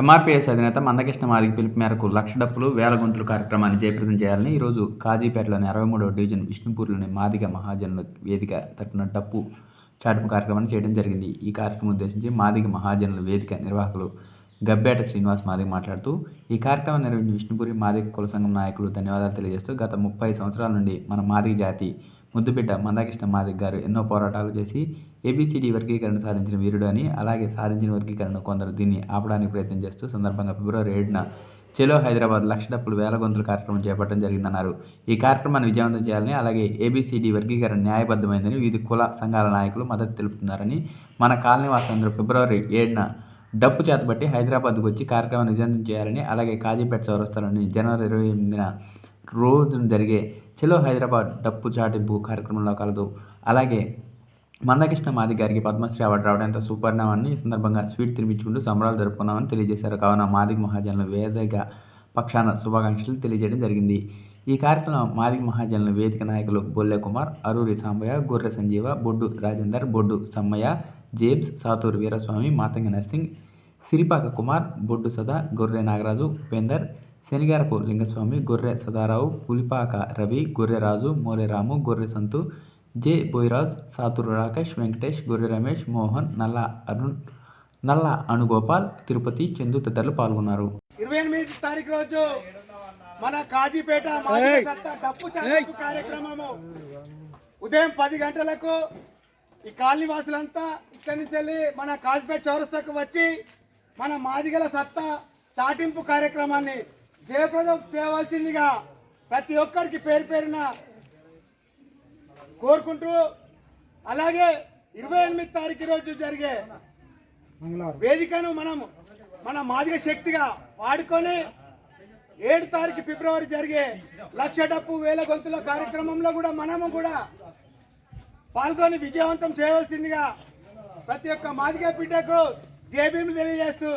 MRPS అధినేత మందకృష్ణ మాదిగ పిలుపు మేరకు లక్ష డప్పులు వేల గొంతులు కార్యక్రమాన్ని జయప్రదం చేయాలని ఈరోజు కాజీపేటలోని అరవై మూడవ డివిజన్ విష్ణుపూర్లోని మాదిగ మహాజనుల వేదిక తరపున డప్పు చాటుపు కార్యక్రమాన్ని చేయడం జరిగింది. ఈ కార్యక్రమం ఉద్దేశించి మాదిగ మహాజనుల వేదిక నిర్వాహకులు గబ్బేట శ్రీనివాస్ మాదిగ మాట్లాడుతూ ఈ కార్యక్రమం నిర్వహించిన విష్ణుపూరి మాదిగ కుల సంఘం నాయకులు ధన్యవాదాలు తెలియజేస్తూ గత ముప్పై సంవత్సరాల నుండి మన మాదిగ జాతి ముద్దుబిడ్డ మందాకృష్ణ మాదిగ గారు ఎన్నో పోరాటాలు చేసి ఏబిసిడి వర్గీకరణ సాధించిన వీరుడు అని అలాగే సాధించిన వర్గీకరణ కొందరు దీన్ని ఆపడానికి ప్రయత్నం చేస్తూ సందర్భంగా ఫిబ్రవరి ఏడున చెలో హైదరాబాద్ లక్ష డప్పులు వేల గొంతుల కార్యక్రమం చేపట్టడం జరిగిందన్నారు. ఈ కార్యక్రమాన్ని విజయవంతం చేయాలని అలాగే ఏబిసిడి వర్గీకరణ న్యాయబద్ధమైందని వివిధ కుల సంఘాల నాయకులు మద్దతు తెలుపుతున్నారని మన కాలనీ ఫిబ్రవరి ఏడున డప్పు చేతబట్టి హైదరాబాద్కు వచ్చి కార్యక్రమాన్ని విజయవంతం చేయాలని అలాగే కాజీపేట చౌరస్తాలోని జనవరి ఇరవై ఎనిమిదిన రోజున జరిగే చెలో హైదరాబాద్ డప్పు చాటింపు కార్యక్రమంలో కలదు. అలాగే మందకృష్ణ మాది గారికి పద్మశ్రీ అవార్డు రావడం ఎంత ఈ సందర్భంగా స్వీట్ తినిపించుకుంటూ సంబరాలు జరుపుకున్నామని తెలియజేశారు. కావున మాదిగ మహాజన్లు వేదిక పక్షాన శుభాకాంక్షలు తెలియజేయడం జరిగింది. ఈ కార్యక్రమంలో మాదిగ మహాజనుల వేదిక నాయకులు బొల్లె కుమార్ అరూరి సాంబయ్య గొర్రె సంజీవ బొడ్డు రాజేందర్ బొడ్డు సమ్మయ్య జేమ్స్ సాతూరు వీరస్వామి మాతంగ నర్సింగ్ సిరిపాక కుమార్ బొడ్డు సదా గొర్రె నాగరాజు ఉపేందర్ శనిగారపు లింగస్వామి గొర్రె సదారావు పులిపాక రవి గొర్రె రాజు మోరెరాము గొర్రె సంతు జె. బోయిరాజ్ సాతూరు రాకేష్ వెంకటేష్ గొర్రె రమేష్ మోహన్ నల్ల అరుణ్ నల్ల అణుగోపాల్ తిరుపతి చందు తదితరులు పాల్గొన్నారు. ఇరవై ఎనిమిది తారీఖు రోజు మన కాజీపేట డప్పు కార్యక్రమము. ఉదయం పది గంటలకు ఈ కాలనీ వాసులంతా ఇక్కడి నుంచి వెళ్ళి మన కాజీపేట చౌరస్తాకు వచ్చి మన మాదిగల సత్తా చాటింపు కార్యక్రమాన్ని జయప్రదం చేయవలసిందిగా ప్రతి ఒక్కరికి పేరు పేరున కోరుకుంటూ అలాగే ఇరవై ఎనిమిది తారీఖు రోజు జరిగే వేదికను మనం మన మాదిగ శక్తిగా వాడుకొని ఏడు తారీఖు ఫిబ్రవరి జరిగే లక్ష డప్పు వేల గొంతుల కార్యక్రమంలో కూడా మనము కూడా పాల్గొని విజయవంతం చేయవలసిందిగా ప్రతి ఒక్క మాదిగ బిడ్డకు జేబీలు తెలియజేస్తూ